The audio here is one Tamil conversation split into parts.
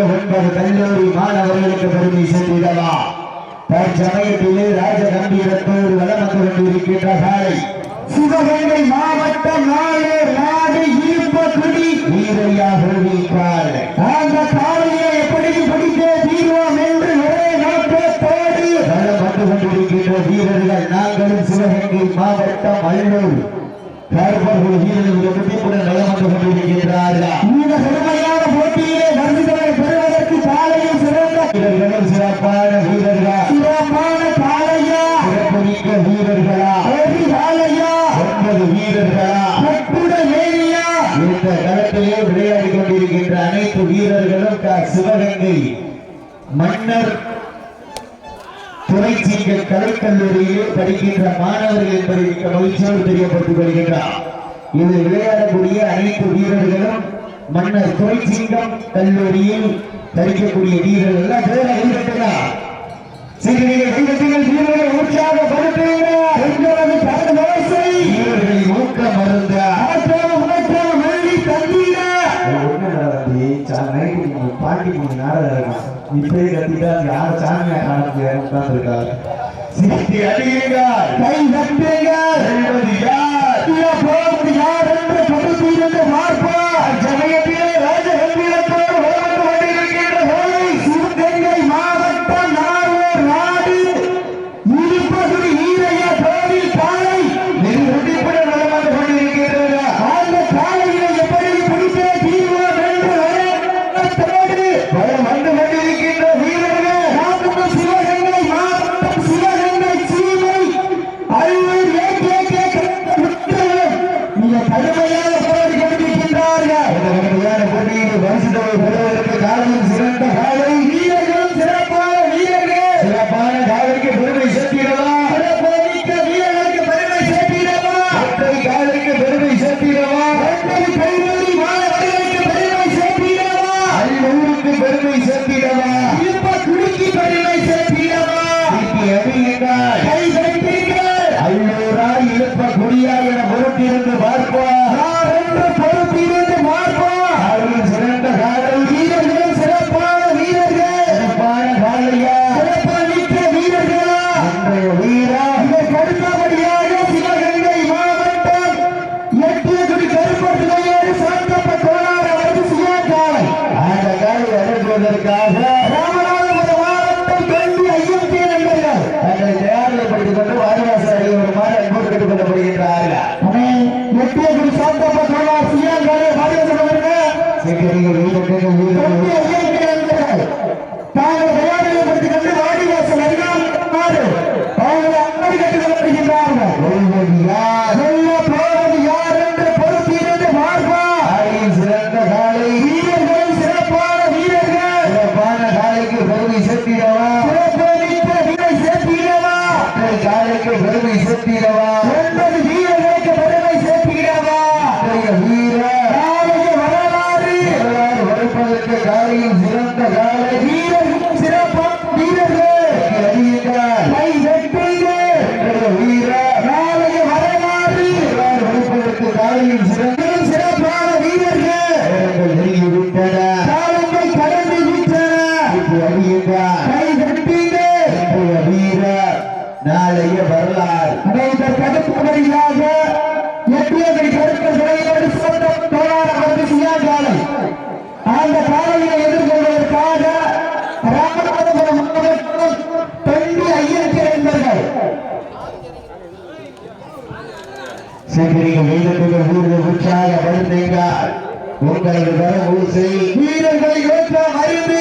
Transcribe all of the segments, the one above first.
இருக்க ஒன்பது கல்லூரி மாணவர்களுக்கு பெருமை சென்றிடவா தற்சமயத்திலே ராஜ கம்பீரத்தோடு வளம் வந்து கொண்டிருக்கின்ற சாலை. சிவகங்கை மாவட்டம் நாளூர் நாடு ஈர்ப்பகுடி வீரையா ஹோவிக்கார் அந்த காலையை எப்படி பிடித்தே தீர்வோம் என்று ஒரே நோக்கத்தோடு வளம் வந்து கொண்டிருக்கின்ற வீரர்கள் நாங்களும் சிவகங்கை மாவட்டம் அள்ளூர். கார்பர்கள் வீரர்கள் நலம் வந்து கொண்டிருக்கின்ற துணைச்சிங்கள் கலைக்கல்லூரியிலே படிக்கின்ற மாணவர்கள் என்பதை மிக மகிழ்ச்சியோடு தெரியப்படுத்திக் கொள்கின்றார். இது விளையாடக்கூடிய அனைத்து வீரர்களும் மன்னர் துணைச்சிங்கம் கல்லூரியில் தரிக்கக்கூடிய வீரர்கள் எல்லாம் வேற எழுதிட்டார் சிறுநீர் வீரர்கள் வீரர்கள் உற்சாகப்படுத்துகிறார் இப்பே கத்திட்டால் யார சாமி ஆடுறது தான் இருக்காரு சித்தி அடிகிறீர்கள் கை தட்டுங்கள். நீங்கள் வீரர்கள் ஊர்கள் உற்சாகப்படுத்தீர்கள் உங்களது வரபூசை வீரர்களை ஏற்றம் அறிந்து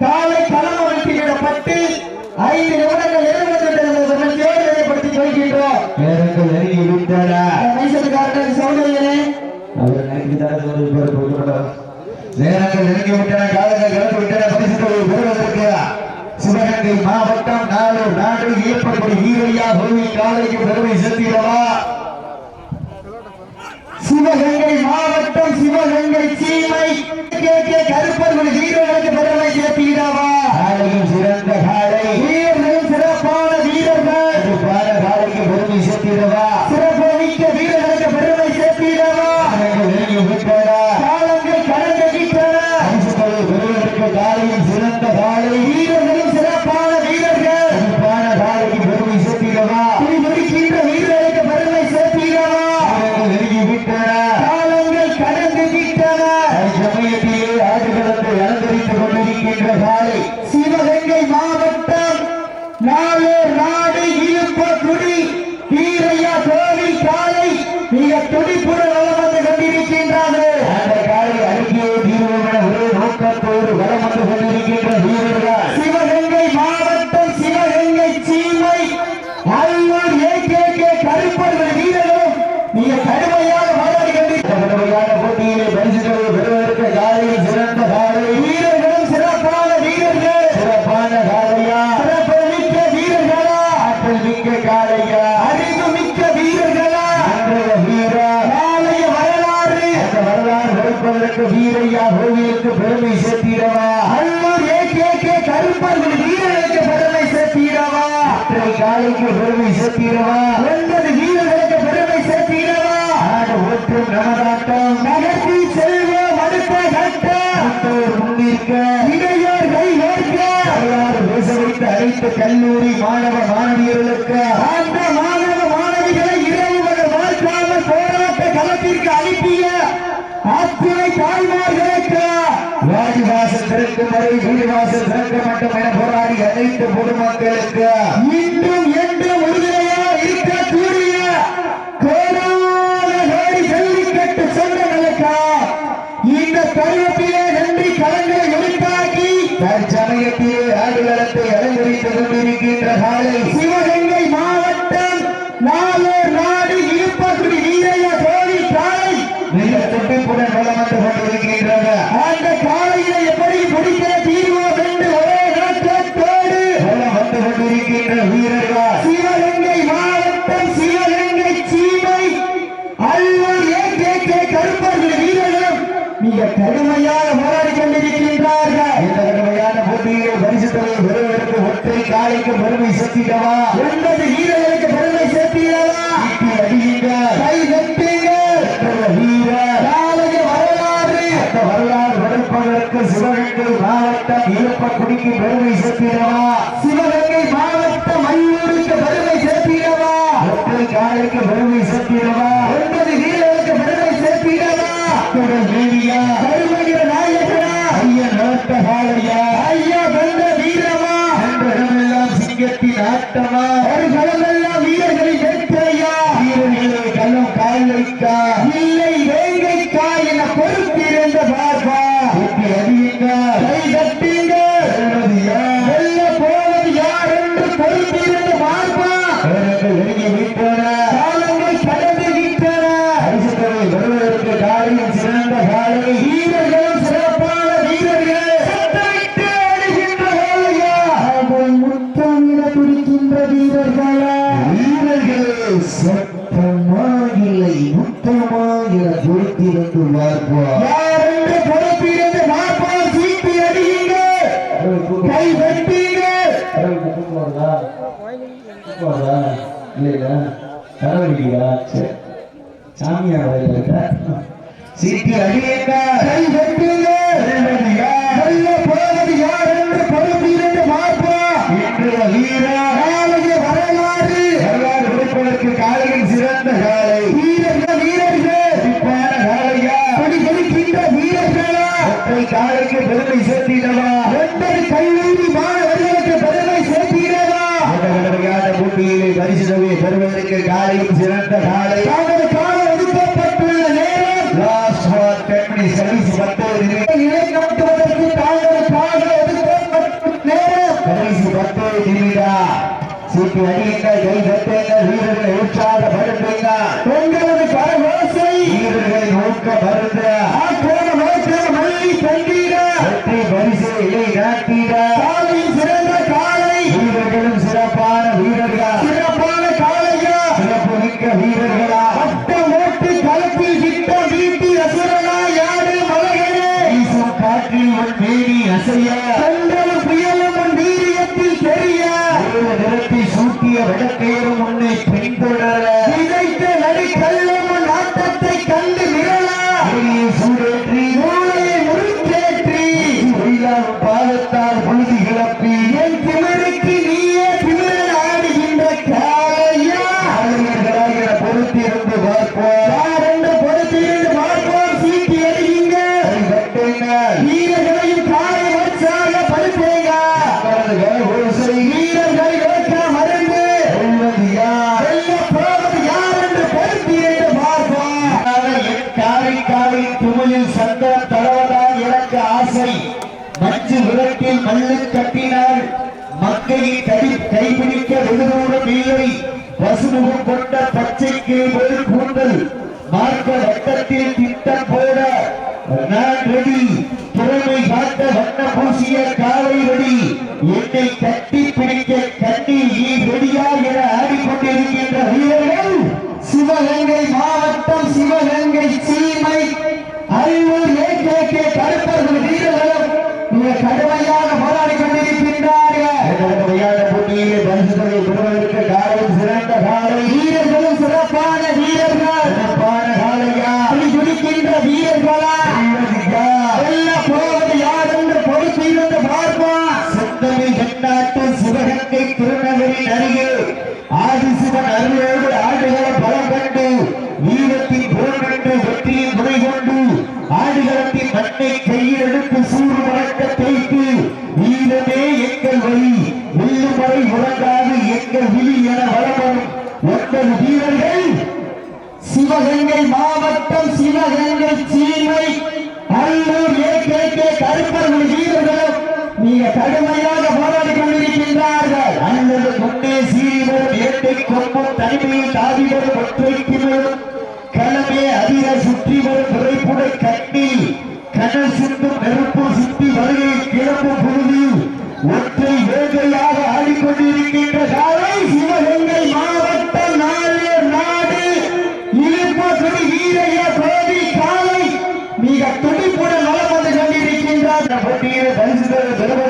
காலை களம் அமைத்துவிடப்பட்டு ஐந்து நிமிடங்கள் நிறுவனப்படுத்தி கொள்கின்றோம். நேரங்கள் நெருங்கி விட்டன. அவர் நினைக்கிறார் ஒரு பேர் போகிறார் நேரங்கள் நெருங்கி விட்டன காலங்கள் இழந்து விட்டன பரிசுகளை பெறுவதற்கு சிவகங்கை மாவட்டம் நாடு நாடு ஈர்ப்பப்படி ஈரையா பகுதி காலைக்கு பெருமை சேர்த்திடவா சிவகங்கை மாவட்டம் சிவகங்கை சீமை கே கே பெருமை சேர்த்திடவா இருக்கும் வரை சீனிவாசன் திறக்க மாட்டோம் என போராடி அனைத்து பொதுமக்களுக்கு மீண்டும் என்று உறுதியாக இருக்கக்கூடிய கோடானி ஜல்லிக்கட்டு சொந்தங்களுக்கா? இந்த தருணத்திலே நன்றி கலங்களை ஒளித்தாக்கி தற்சமயத்திலே ஆடுகளத்தை அலங்கரித்துக் கொண்டிருக்கின்ற காலை சிவகை சேர்த்திடவா ஒன்பது வீரர்களுக்கு பெருமை சேர்த்திடவா கை வரலாறு. வரப்பதற்கு சிவகங்கை மாவட்டம் ஈரப்பக்குடிக்கு பெருமை சேர்த்திடவா இல்லையா வரவில்லையா சரி. சாமியார் வரையில் இருக்க? சிட்டி அடியேட்டா காலையில் ಧನ್ಯವಾದ ಸರ್ವಿಸ್ சந்தன தடவதா எனக்கு ஆசை. மஞ்சு விளக்கில் மல்லு கட்டினார். மக்கையை கடி கைபிடிக்க வெகுதூரம் இல்லை. பசுமுகம் கொண்ட பச்சைக்கு கேள்வி கூந்தல். மார்க்க வட்டத்தில் திட்டம் போட நான் ரெடி திறமை காட்ட வண்ண பூசிய காலை ரெடி என்னை கட்டி பிடிக்க சிவகங்கை மாவட்டம் சிவகங்கை சீமை. அல்லூர் ஏ கே கே கருப்பர்கள் வீரர்கள் மிக கடுமையாக போராடி கொண்டிருக்கின்றார்கள். அண்ணன் கொண்டே சீரிவர் வேட்டை கொம்பும் தனிமையில் தாவிவர் ஒற்றைக்கிவர் களமே அதிர சுற்றி வரும் விரைப்புடை கட்டி கடல் சிந்தும் நெருப்பு சுற்றி வருகையில் கிளம்பும் புழுதியில் ஒற்றை வேகையாக ஆடிக்கொண்டிருக்கின்ற Gracias.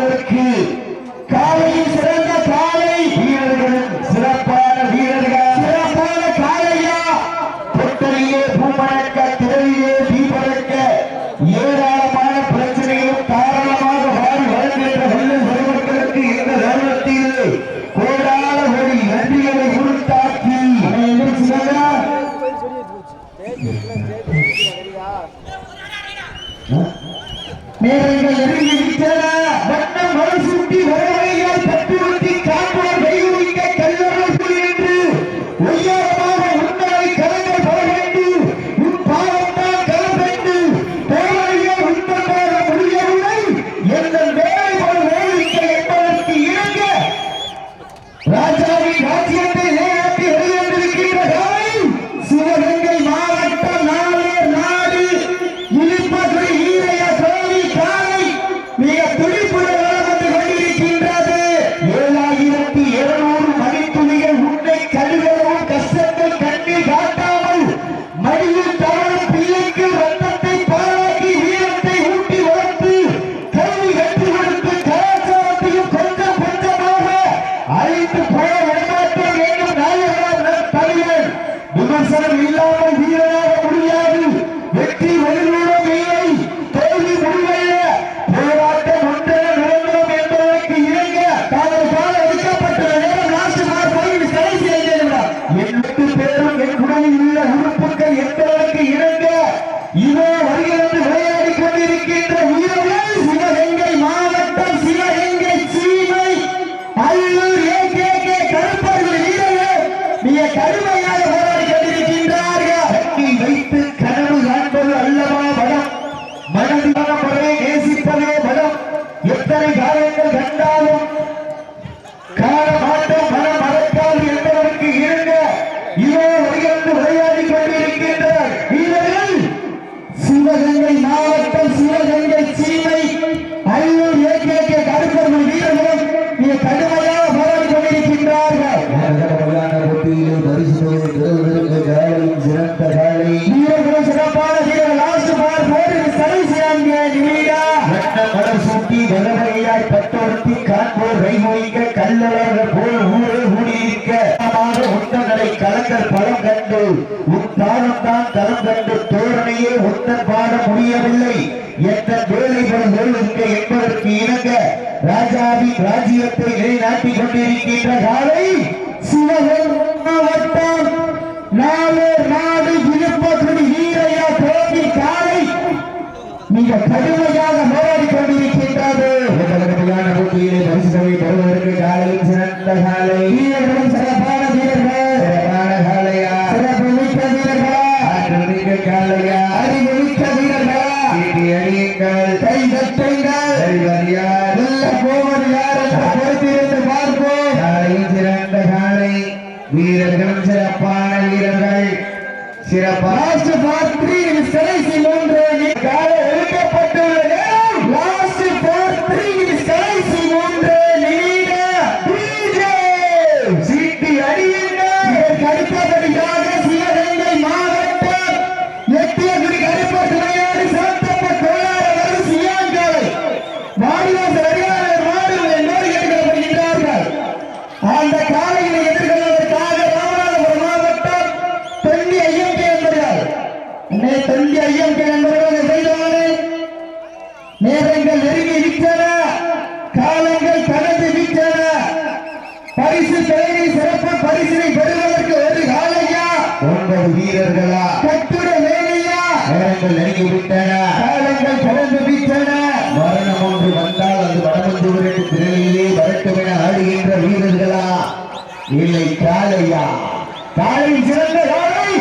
கருவ கடல் சூட்டி பட்டோர்த்தி காண்போர் கைமொழிக கல்லளர்கள் போல் ஊரே ஊடியிருக்க உத்தங்களை கலங்கள் பலம் கண்டு உன் தான் தரம் கண்டு தோரணையே உத்தன் பாட முடியவில்லை. எந்த வேலைகள் நெருங்க என்பதற்கு இணங்க ராஜாவின் ராஜ்யத்தை நிலைநாட்டிக் கொண்டிருக்கின்ற காலை சிவகை ఈ வருகின்ற வீரர்களா? இல்லை காளையா? காளை சிறந்த காளை!